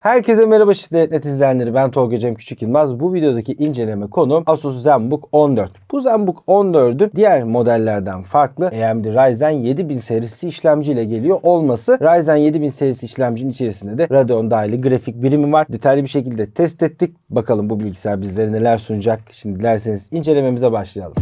Herkese merhaba Şiddet izleyenleri ben Tolga Cem Küçük Yılmaz. Bu videodaki inceleme konum Asus ZenBook 14. Bu ZenBook 14'ün diğer modellerden farklı AMD Ryzen 7000 serisi işlemciyle geliyor olması. Ryzen 7000 serisi işlemcinin içerisinde de Radeon dahili grafik birimi var. Detaylı bir şekilde test ettik. Bakalım bu bilgisayar bizlere neler sunacak. Şimdi dilerseniz incelememize başlayalım.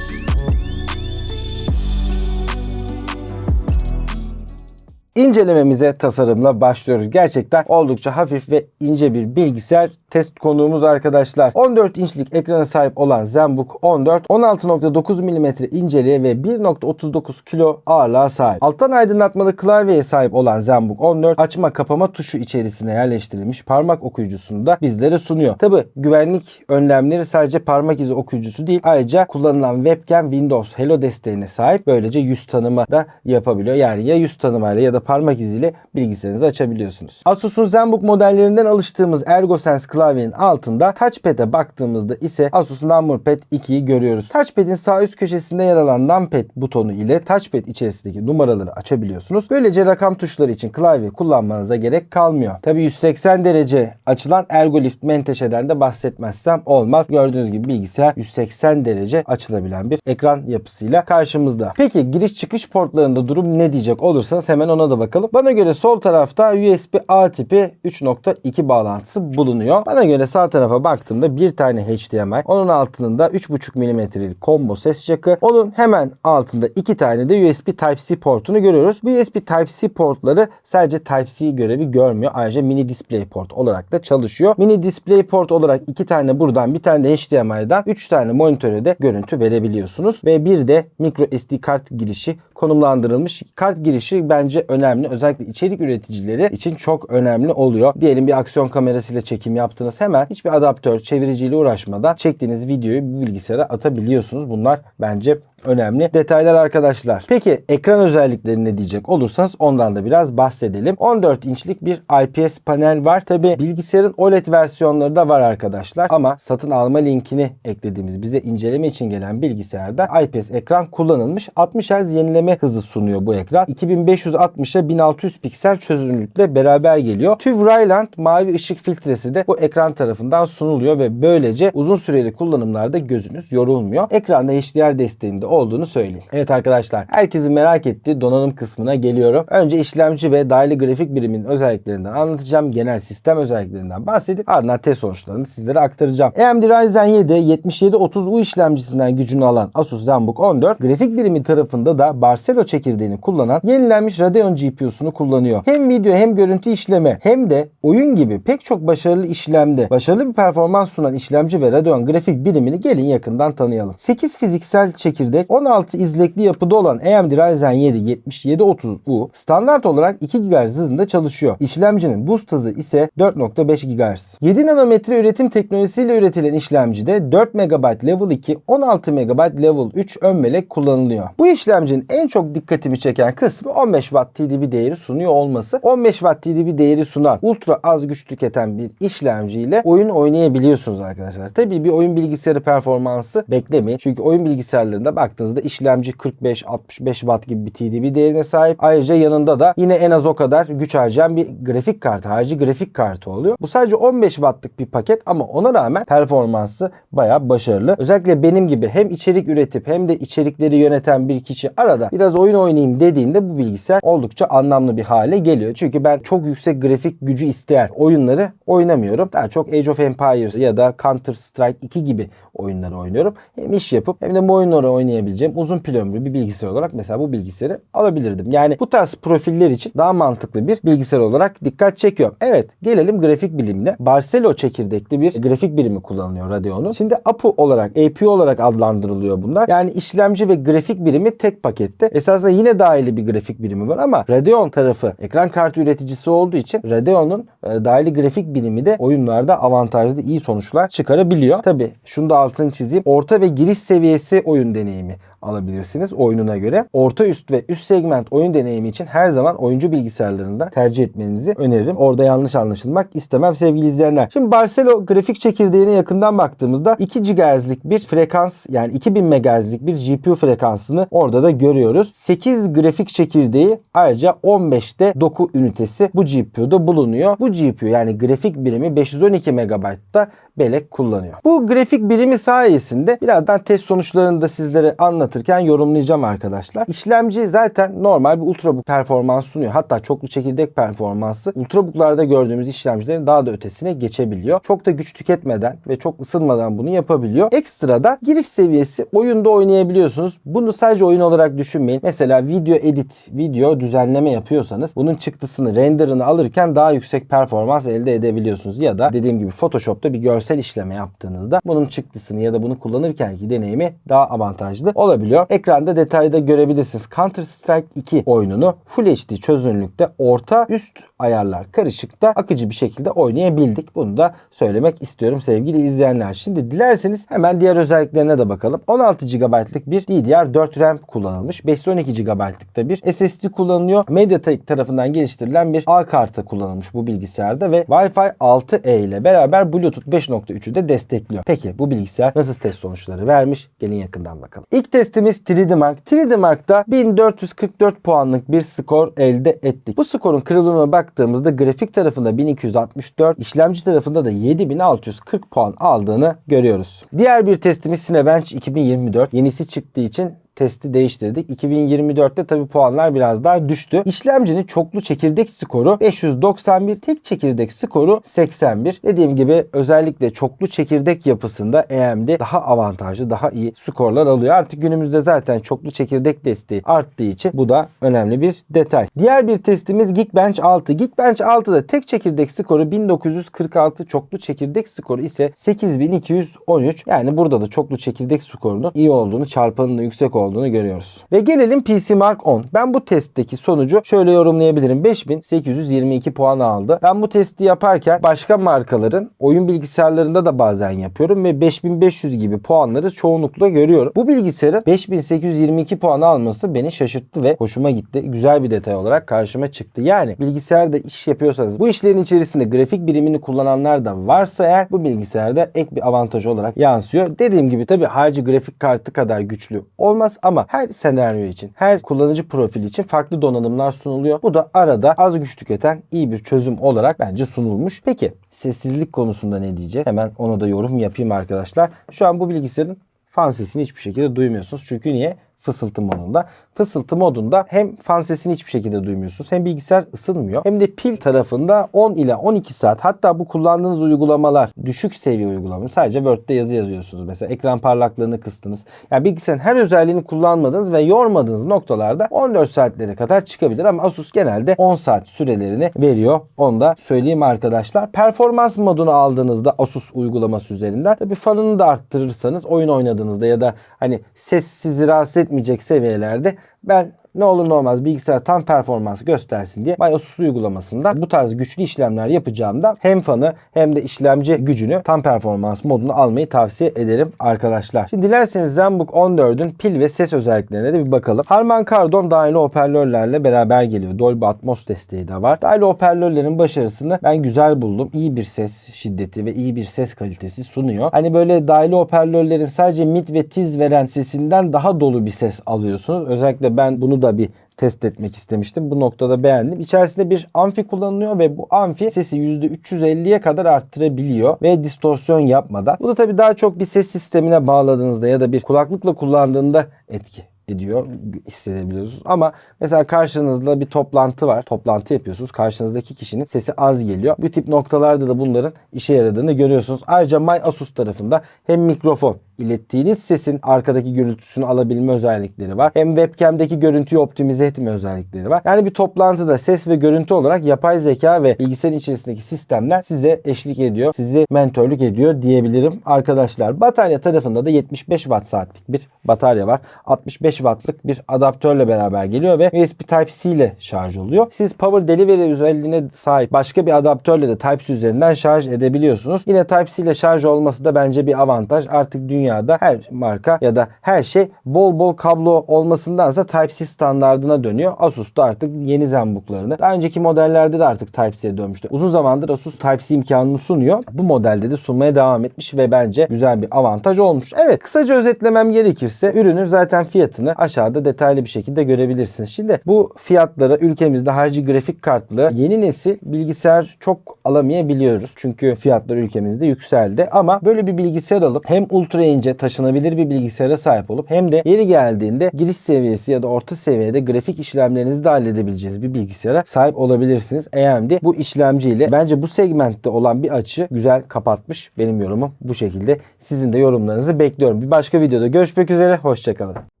İncelememize tasarımla başlıyoruz. Gerçekten oldukça hafif ve ince bir bilgisayar test konuğumuz arkadaşlar. 14 inçlik ekrana sahip olan ZenBook 14 16.9 mm inceliğe ve 1.39 kilo ağırlığa sahip. Alttan aydınlatmalı klavyeye sahip olan ZenBook 14 açma kapama tuşu içerisine yerleştirilmiş parmak okuyucusunu da bizlere sunuyor. Tabi güvenlik önlemleri sadece parmak izi okuyucusu değil ayrıca kullanılan webcam Windows Hello desteğine sahip. Böylece yüz tanıma da yapabiliyor. Yani ya yüz tanımayla ya da parmak iziyle bilgisayarınızı açabiliyorsunuz. Asus'un ZenBook modellerinden alıştığımız ErgoSense klavyenin altında touchpad'e baktığımızda ise Asus Numberpad 2'yi görüyoruz. Touchpad'in sağ üst köşesinde yer alan Numpad butonu ile touchpad içerisindeki numaraları açabiliyorsunuz. Böylece rakam tuşları için klavye kullanmanıza gerek kalmıyor. Tabi 180 derece açılan ErgoLift menteşeden de bahsetmezsem olmaz. Gördüğünüz gibi bilgisayar 180 derece açılabilen bir ekran yapısıyla karşımızda. Peki giriş çıkış portlarında durum ne diyecek olursanız hemen ona da bakalım. Bana göre sol tarafta USB-A tipi 3.2 bağlantısı bulunuyor. Bana göre sağ tarafa baktığımda bir tane HDMI, onun altında 3.5 mm'lik combo ses jackı, onun hemen altında iki tane de USB Type-C portunu görüyoruz. Bu USB Type-C portları sadece Type-C görevi görmüyor. Ayrıca mini display port olarak da çalışıyor. Mini display port olarak iki tane buradan bir tane de HDMI'dan 3 tane monitöre de görüntü verebiliyorsunuz. Ve bir de micro SD kart girişi konumlandırılmış. Kart girişi bence önemli. Özellikle içerik üreticileri için çok önemli oluyor. Diyelim bir aksiyon kamerasıyla çekim yaptınız. Hemen hiçbir adaptör, çeviriciyle uğraşmadan çektiğiniz videoyu bilgisayara atabiliyorsunuz. Bunlar bence önemli detaylar arkadaşlar. Peki ekran özellikleri ne diyecek olursanız ondan da biraz bahsedelim. 14 inçlik bir IPS panel var. Tabi bilgisayarın OLED versiyonları da var arkadaşlar. Ama satın alma linkini eklediğimiz bize inceleme için gelen bilgisayarda IPS ekran kullanılmış. 60 Hz yenileme hızı sunuyor bu ekran. 2560'a 1600 piksel çözünürlükle beraber geliyor. TÜV Rayland mavi ışık filtresi de bu ekran tarafından sunuluyor ve böylece uzun süreli kullanımlarda gözünüz yorulmuyor. Ekranda HDR desteğinde olduğunu söyleyeyim. Evet arkadaşlar herkesin merak ettiği donanım kısmına geliyorum. Önce işlemci ve dahili grafik biriminin özelliklerinden anlatacağım. Genel sistem özelliklerinden bahsedip ardından test sonuçlarını sizlere aktaracağım. AMD Ryzen 7 7730U işlemcisinden gücünü alan Asus ZenBook 14 grafik birimi tarafında da Barcelo çekirdeğini kullanan yenilenmiş Radeon GPU'sunu kullanıyor. Hem video hem görüntü işleme hem de oyun gibi pek çok başarılı işlemde başarılı bir performans sunan işlemci ve Radeon grafik birimini gelin yakından tanıyalım. 8 fiziksel çekirdek 16 izlekli yapıda olan AMD Ryzen 7 7730U standart olarak 2 GHz hızında çalışıyor. İşlemcinin boost hızı ise 4.5 GHz. 7 nanometre üretim teknolojisiyle üretilen işlemcide 4 MB Level 2, 16 MB Level 3 ön melek kullanılıyor. Bu işlemcinin en çok dikkatimi çeken kısmı 15 Watt TDP değeri sunuyor olması. 15 Watt TDP değeri sunan ultra az güç tüketen bir işlemciyle oyun oynayabiliyorsunuz arkadaşlar. Tabii bir oyun bilgisayarı performansı beklemeyin. Çünkü oyun bilgisayarlarında baktığınızda işlemci 45-65 Watt gibi bir TDP değerine sahip. Ayrıca yanında da yine en az o kadar güç harcayan bir grafik kartı, harici grafik kartı oluyor. Bu sadece 15 Watt'lık bir paket ama ona rağmen performansı bayağı başarılı. Özellikle benim gibi hem içerik üretip hem de içerikleri yöneten bir kişi arada biraz oyun oynayayım dediğinde bu bilgisayar oldukça anlamlı bir hale geliyor. Çünkü ben çok yüksek grafik gücü isteyen oyunları oynamıyorum. Daha çok Age of Empires ya da Counter Strike 2 gibi oyunları oynuyorum. Hem iş yapıp hem de bu oyunları oynayabileceğim uzun pil ömrü bir bilgisayar olarak mesela bu bilgisayarı alabilirdim. Yani bu tarz profiller için daha mantıklı bir bilgisayar olarak dikkat çekiyor. Evet gelelim grafik bilimine. Barcelo çekirdekli bir grafik birimi kullanılıyor Radeon'un. Şimdi APU olarak, APU olarak adlandırılıyor bunlar. Yani işlemci ve grafik birimi tek pakette. Esasında yine dahili bir grafik birimi var ama Radeon tarafı ekran kartı üreticisi olduğu için Radeon'un e, dahili grafik birimi de oyunlarda avantajlı iyi sonuçlar çıkarabiliyor. Tabi şunu da altını çizeyim. Orta ve giriş seviyesi oyun deneyimi alabilirsiniz oyununa göre. Orta üst ve üst segment oyun deneyimi için her zaman oyuncu bilgisayarlarında tercih etmenizi öneririm. Orada yanlış anlaşılmak istemem sevgili izleyenler. Şimdi Barcelo grafik çekirdeğine yakından baktığımızda 2 GHz'lik bir frekans yani 2000 MHz'lik bir GPU frekansını orada da görüyoruz. 8 grafik çekirdeği ayrıca 15'te doku ünitesi bu GPU'da bulunuyor. Bu GPU yani grafik birimi 512 MB'da bellek kullanıyor. Bu grafik birimi sayesinde birazdan test sonuçlarını da sizlere anlatırken yorumlayacağım arkadaşlar. İşlemci zaten normal bir ultrabook performans sunuyor. Hatta çoklu çekirdek performansı ultrabooklarda gördüğümüz işlemcilerin daha da ötesine geçebiliyor. Çok da güç tüketmeden ve çok ısınmadan bunu yapabiliyor. Ekstradan giriş seviyesi oyunda oynayabiliyorsunuz. Bunu sadece oyun olarak düşünmeyin. Mesela video edit, video düzenleme yapıyorsanız bunun çıktısını, renderını alırken daha yüksek performans elde edebiliyorsunuz. Ya da dediğim gibi Photoshop'ta bir görsel işleme yaptığınızda bunun çıktısını ya da bunu kullanırkenki deneyimi daha avantajlı olabiliyor. Ekranda detayda görebilirsiniz. Counter Strike 2 oyununu Full HD çözünürlükte orta üst ayarlar karışıkta akıcı bir şekilde oynayabildik. Bunu da söylemek istiyorum sevgili izleyenler. Şimdi dilerseniz hemen diğer özelliklerine de bakalım. 16 GB'lık bir DDR4 RAM kullanılmış. 512 GB'lık da bir SSD kullanılıyor. MediaTek tarafından geliştirilen bir A kartı kullanılmış bu bilgisayarda ve Wi-Fi 6E ile beraber Bluetooth 5.3'ü de destekliyor. Peki bu bilgisayar nasıl test sonuçları vermiş? Gelin yakından bakalım. İlk testimiz 3D Mark. 3D Mark'ta 1444 puanlık bir skor elde ettik. Bu skorun kırılımına baktığımızda grafik tarafında 1264, işlemci tarafında da 7640 puan aldığını görüyoruz. Diğer bir testimiz Cinebench 2024. Yenisi çıktığı için testi değiştirdik. 2024'te tabi puanlar biraz daha düştü. İşlemcinin çoklu çekirdek skoru 591, tek çekirdek skoru 81. Dediğim gibi özellikle çoklu çekirdek yapısında AMD daha avantajlı, daha iyi skorlar alıyor. Artık günümüzde zaten çoklu çekirdek desteği arttığı için bu da önemli bir detay. Diğer bir testimiz Geekbench 6. Geekbench 6'da tek çekirdek skoru 1946, çoklu çekirdek skoru ise 8213. Yani burada da çoklu çekirdek skorunun iyi olduğunu, çarpanının yüksek olduğunu görüyoruz. Ve gelelim PC Mark 10. Ben bu testteki sonucu şöyle yorumlayabilirim. 5822 puan aldı. Ben bu testi yaparken başka markaların oyun bilgisayarlarında da bazen yapıyorum ve 5500 gibi puanları çoğunlukla görüyorum. Bu bilgisayarın 5822 puan alması beni şaşırttı ve hoşuma gitti. Güzel bir detay olarak karşıma çıktı. Yani bilgisayarda iş yapıyorsanız bu işlerin içerisinde grafik birimini kullananlar da varsa eğer bu bilgisayarda ek bir avantaj olarak yansıyor. Dediğim gibi tabi harcı grafik kartı kadar güçlü olmaz ama her senaryo için, her kullanıcı profili için farklı donanımlar sunuluyor. Bu da arada az güç tüketen iyi bir çözüm olarak bence sunulmuş. Peki sessizlik konusunda ne diyeceğiz? Hemen onu da yorum yapayım arkadaşlar. Şu an bu bilgisayarın fan sesini hiçbir şekilde duymuyorsunuz. Çünkü niye? Fısıltı modunda. Fısıltı modunda hem fan sesini hiçbir şekilde duymuyorsunuz hem bilgisayar ısınmıyor hem de pil tarafında 10 ila 12 saat hatta bu kullandığınız uygulamalar düşük seviye uygulama sadece Word'de yazı yazıyorsunuz mesela ekran parlaklığını kıstınız. Yani bilgisayarın her özelliğini kullanmadığınız ve yormadığınız noktalarda 14 saatlere kadar çıkabilir ama Asus genelde 10 saat sürelerini veriyor. Onu da söyleyeyim arkadaşlar. Performans modunu aldığınızda Asus uygulaması üzerinden tabi fanını da arttırırsanız oyun oynadığınızda ya da hani ses sizi rahatsız etmeyecek seviyelerde. Ben ne olur ne olmaz bilgisayar tam performans göstersin diye MyOS uygulamasında bu tarz güçlü işlemler yapacağımda hem fanı hem de işlemci gücünü tam performans modunu almayı tavsiye ederim arkadaşlar. Şimdi dilerseniz ZenBook 14'ün pil ve ses özelliklerine de bir bakalım. Harman Kardon dahili hoparlörlerle beraber geliyor. Dolby Atmos desteği de var. Dahili hoparlörlerin başarısını ben güzel buldum. İyi bir ses şiddeti ve iyi bir ses kalitesi sunuyor. Hani böyle dahili hoparlörlerin sadece mid ve tiz veren sesinden daha dolu bir ses alıyorsunuz. Özellikle ben bunu da bir test etmek istemiştim. Bu noktada beğendim. İçerisinde bir amfi kullanılıyor ve bu amfi sesi %350'ye kadar arttırabiliyor ve distorsiyon yapmadan. Bu da tabii daha çok bir ses sistemine bağladığınızda ya da bir kulaklıkla kullandığında etki ediyor hissedebiliyorsunuz. Ama mesela karşınızda bir toplantı var. Toplantı yapıyorsunuz. Karşınızdaki kişinin sesi az geliyor. Bu tip noktalarda da bunların işe yaradığını görüyorsunuz. Ayrıca My Asus tarafında hem mikrofon ilettiğiniz sesin arkadaki gürültüsünü alabilme özellikleri var. Hem webcam'deki görüntüyü optimize etme özellikleri var. Yani bir toplantıda ses ve görüntü olarak yapay zeka ve bilgisayarın içerisindeki sistemler size eşlik ediyor. Sizi mentörlük ediyor diyebilirim arkadaşlar. Batarya tarafında da 75 watt saatlik bir batarya var. 65 wattlık bir adaptörle beraber geliyor ve USB Type-C ile şarj oluyor. Siz Power Delivery özelliğine sahip başka bir adaptörle de Type-C üzerinden şarj edebiliyorsunuz. Yine Type-C ile şarj olması da bence bir avantaj. Artık dünya dünyada her marka ya da her şey bol bol kablo olmasındansa Type-C standardına dönüyor. Asus da artık yeni ZenBook'larını daha önceki modellerde de artık Type-C'ye dönmüştü. Uzun zamandır Asus Type-C imkanını sunuyor. Bu modelde de sunmaya devam etmiş ve bence güzel bir avantaj olmuş. Evet kısaca özetlemem gerekirse ürünün zaten fiyatını aşağıda detaylı bir şekilde görebilirsiniz. Şimdi bu fiyatlara ülkemizde harici grafik kartlı yeni nesil bilgisayar çok alamayabiliyoruz. Çünkü fiyatlar ülkemizde yükseldi. Ama böyle bir bilgisayar alıp hem ultra ince taşınabilir bir bilgisayara sahip olup hem de yeri geldiğinde giriş seviyesi ya da orta seviyede grafik işlemlerinizi de halledebileceğiniz bir bilgisayara sahip olabilirsiniz. AMD bu işlemciyle bence bu segmentte olan bir açı güzel kapatmış. Benim yorumum bu şekilde. Sizin de yorumlarınızı bekliyorum. Bir başka videoda görüşmek üzere. Hoşçakalın.